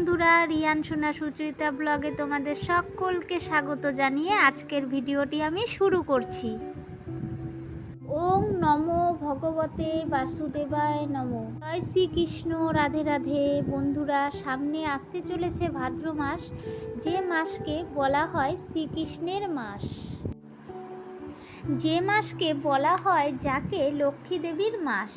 বন্ধুরা, রিয়ান, সোনা, সুচরিতা ব্লগে তোমাদের সকলকে স্বাগত জানিয়ে আজকের ভিডিওটি আমি শুরু করছি। ওম নমো ভগবতে বাসুদেবায় নমো। জয় শ্রীকৃষ্ণ, রাধে রাধে। বন্ধুরা, সামনে আসতে চলেছে ভাদ্র মাস। যে মাসকে বলা হয় শ্রীকৃষ্ণের মাস। যে মাসকে বলা হয় যাকে লক্ষ্মী দেবীর মাস,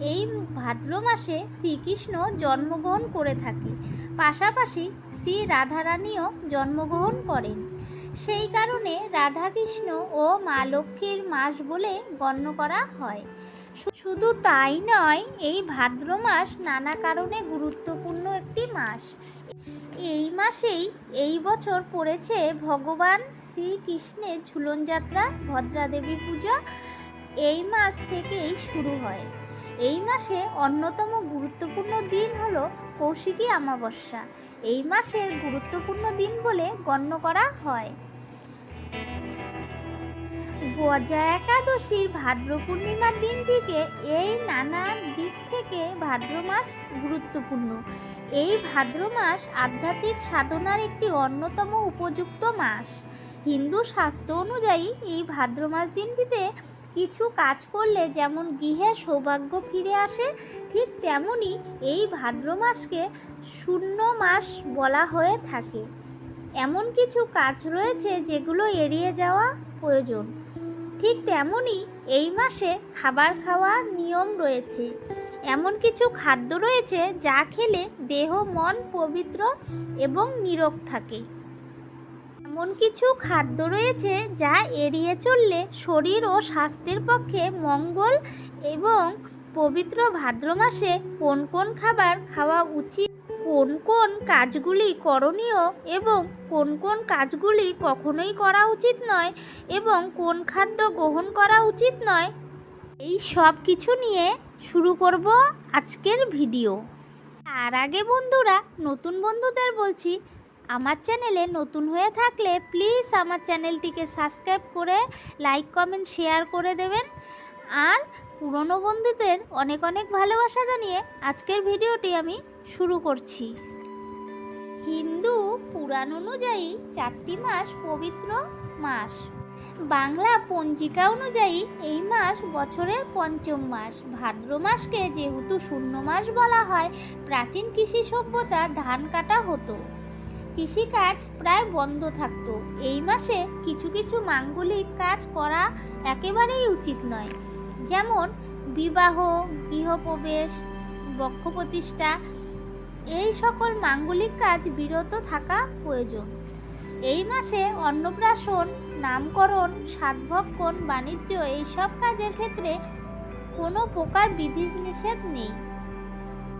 এই ভাদ্র মাসে শ্রীকৃষ্ণ জন্মগ্রহণ করে থাকে। পাশাপাশি শ্রী রাধারানীও জন্মগ্রহণ করেন। সেই কারণে রাধাকৃষ্ণ ও মা লক্ষ্মীর মাস বলে গণ্য করা হয়। শুধু তাই নয়, এই ভাদ্র মাস নানা কারণে গুরুত্বপূর্ণ একটি মাস। এই মাসেই এই বছর পড়েছে ভগবান শ্রীকৃষ্ণের ঝুলনযাত্রা, ভদ্রাদেবী পূজা। এই মাস থেকেই শুরু হয়। এই মাসে অন্যতম গুরুত্বপূর্ণ দিন হল কৌশিকী অমাবস্যা। এই মাসের গুরুত্বপূর্ণ দিন বলে গণ্য করা হয়। গজা একাদশীর ভাদ্র পূর্ণিমার দিনটিকে এই নানা দিক থেকে ভাদ্র মাস গুরুত্বপূর্ণ। এই ভাদ্র মাস আধ্যাত্মিক সাধনার একটি অন্যতম উপযুক্ত মাস। হিন্দু শাস্ত্র অনুযায়ী এই ভাদ্র মাস দিনটিতে কিছু কাজ করলে যেমন গৃহে সৌভাগ্য ফিরে আসে, ঠিক তেমনই এই ভাদ্র মাসকে শূন্য মাস বলা হয়ে থাকে। এমন কিছু কাজ রয়েছে যেগুলো এড়িয়ে যাওয়া প্রয়োজন। ঠিক তেমনই এই মাসে খাবার খাওয়ার নিয়ম রয়েছে। এমন কিছু খাদ্য রয়েছে যা খেলে দেহ, মন পবিত্র এবং নীরব থাকে। এমন কিছু খাদ্য রয়েছে যা এড়িয়ে চললে শরীর ও স্বাস্থ্যের পক্ষে মঙ্গল এবং পবিত্র ভাদ্র মাসে কোন কোন খাবার খাওয়া উচিত? কোন কোন কাজগুলি করণীয় এবং কোন কোন কাজগুলি কখনোই করা উচিত নয় এবং কোন খাদ্য গ্রহণ করা উচিত নয়, এই সব কিছু নিয়ে শুরু করব আজকের ভিডিও। তার আগে বন্ধুরা, নতুন বন্ধুদের বলছি, আমার চ্যানেলে নতুন হয়ে থাকলে প্লিজ আমার চ্যানেলটিকে সাবস্ক্রাইব করে, লাইক, কমেন্ট, শেয়ার করে দেবেন। আর পুরনো বন্ধুদের অনেক অনেক ভালোবাসা জানিয়ে আজকের ভিডিওটি আমি শুরু করছি। হিন্দু পুরাণ অনুযায়ী চারটি মাস পবিত্র মাস। বাংলা পঞ্জিকা অনুযায়ী এই মাস বছরের পঞ্চম মাস। ভাদ্র মাসকে যেহেতু শূন্য মাস বলা হয়, প্রাচীন কৃষি সভ্যতা ধান কাটা হতো। কৃষিকাজ প্রায় বন্ধ থাকতো। এই মাসে কিছু কিছু মাঙ্গলিক কাজ করা একেবারেই উচিত নয়। যেমন বিবাহ, গৃহপ্রবেশ বক্ষ প্রতিষ্ঠা এই সকল মাঙ্গলিক কাজ বিরত থাকা প্রয়োজন। এই মাসে অন্নপ্রাশন, নামকরণ সাধভক্ষণ বাণিজ্য এইসব কাজের ক্ষেত্রে কোনো প্রকার বিধি নিষেধ নেই।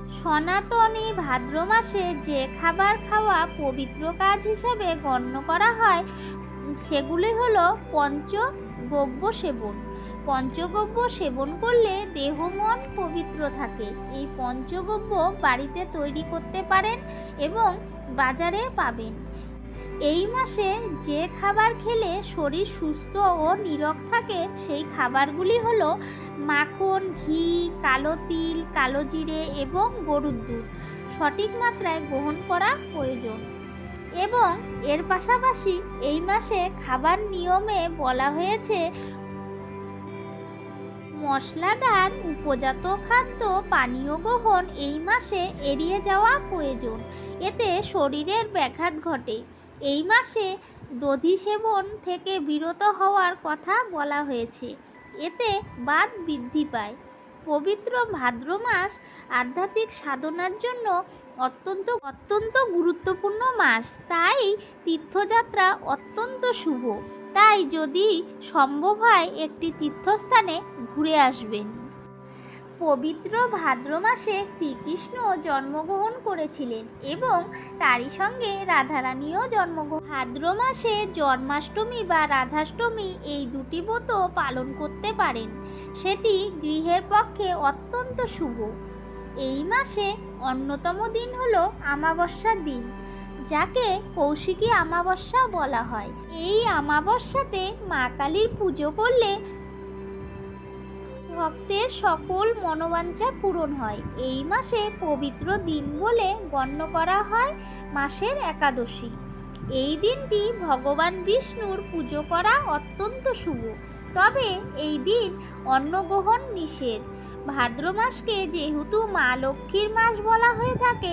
সনাতনী ভাদ্র মাসে যে খাবার খাওয়া পবিত্র কাজ হিসেবে গণ্য করা হয়, সেগুলি হলো পঞ্চগব্য সেবন। পঞ্চগব্য সেবন করলে দেহ মন পবিত্র থাকে। এই পঞ্চগব্য বাড়িতে তৈরি করতে পারেন এবং বাজারে পাবেন। এই মাসে যে খাবার খেলে শরীর সুস্থ ও নীরব থাকে, সেই খাবারগুলি হলো মাখন, ঘি, কালো তিল, কালো জিরে এবং গরুর দুধ। সঠিক মাত্রায় গ্রহণ করা প্রয়োজন। এবং এর পাশাপাশি এই মাসে খাবার নিয়মে বলা হয়েছে, মশলাদার উপজাত খাদ্য, পানীয় গ্রহণ এই মাসে এড়িয়ে যাওয়া প্রয়োজন। এতে শরীরের ব্যাঘাত ঘটে। এই মাসে দধি সেবন থেকে বিরত হওয়ার কথা বলা হয়েছে। এতে বাদ বৃদ্ধি পায়। পবিত্র ভাদ্র মাস আধ্যাত্মিক সাধনার জন্য অত্যন্ত অত্যন্ত গুরুত্বপূর্ণ মাস। তাই তীর্থযাত্রা অত্যন্ত শুভ। তাই যদি সম্ভব হয় একটি তীর্থস্থানে ঘুরে আসবেন। পবিত্র ভাদ্র মাসে শ্রীকৃষ্ণ জন্মগ্রহণ করেছিলেন এবং তারই সঙ্গে রাধারানীও জন্মগ্রহণ ভাদ্র মাসে জন্মাষ্টমী বা রাধাষ্টমী এই দুটি ব্রত পালন করতে পারেন। সেটি গৃহের পক্ষে অত্যন্ত শুভ। এই মাসে অন্যতম দিন হলো আমাবস্যার দিন, যাকে কৌশিকী আমাবস্যা বলা হয়। এই আমাবস্যাতে মা কালীর পুজো করলে ভক্তের সকল মনোবাঞ্ছা পূরণ হয়। এই মাসে পবিত্র দিন বলে গণ্য করা হয় মাসের একাদশী। এই দিনটি ভগবান বিষ্ণুর পুজো করা অত্যন্ত শুভ। তবে এই দিন অন্নগ্রহণ নিষেধ। ভাদ্র মাসকে যেহেতু মা লক্ষ্মীর মাস বলা হয়ে থাকে,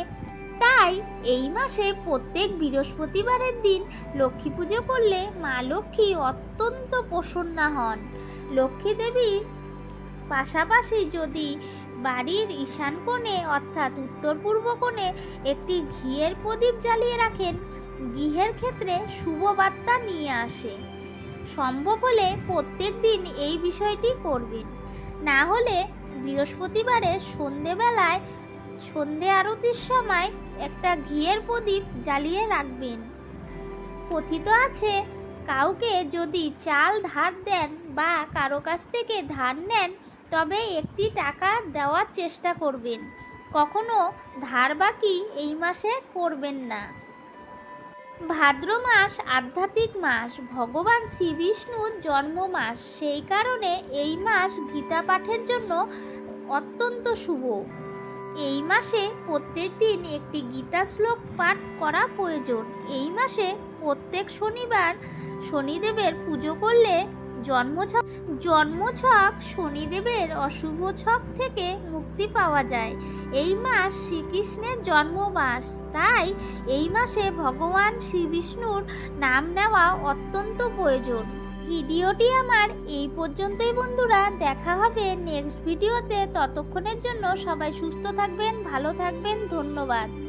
তাই এই মাসে প্রত্যেক বৃহস্পতিবারের দিন লক্ষ্মী পুজো করলে মা লক্ষ্মী অত্যন্ত প্রসন্না হন। লক্ষ্মী দেবীর পাশাপাশি যদি বাড়ির ঈশান কোণে অর্থাৎ উত্তর পূর্ব কোণে একটি ঘিয়ের প্রদীপ জ্বালিয়ে রাখেন, গৃহের ক্ষেত্রে শুভ বার্তা নিয়ে আসে। সম্ভব হলে প্রত্যেক দিন এই বিষয়টি করবেন। না হলে বৃহস্পতিবারে সন্ধেবেলায় সন্ধে আরতির সময় একটা ঘিয়ের প্রদীপ জ্বালিয়ে রাখবেন। কথিত আছে, কাউকে যদি চাল ধার দেন বা কারও কাছ থেকে ধার নেন তবে একটি টাকা দেওয়ার চেষ্টা করবেন। কখনো ধার বাকি এই মাসে করবেন না। ভাদ্র মাস আধ্যাত্মিক মাস, ভগবান শ্রী বিষ্ণুর জন্ম মাস। সেই কারণে এই মাস গীতা পাঠের জন্য অত্যন্ত শুভ। এই মাসে প্রত্যেক দিন একটি গীতা শ্লোক পাঠ করা প্রয়োজন। এই মাসে প্রত্যেক শনিবার শনিদেবের পুজো করলে জন্মছক জন্মছক শনিদেবের অশুভ ছক থেকে মুক্তি পাওয়া যায়। এই মাস শ্রীকৃষ্ণের জন্ম মাস তাই এই মাসে ভগবান শ্রী বিষ্ণুর নাম নেওয়া অত্যন্ত প্রয়োজন। ভিডিওটি আমার এই পর্যন্তই বন্ধুরা। দেখা হবে নেক্সট ভিডিওতে ততক্ষণের জন্য সবাই সুস্থ থাকবেন, ভালো থাকবেন। ধন্যবাদ।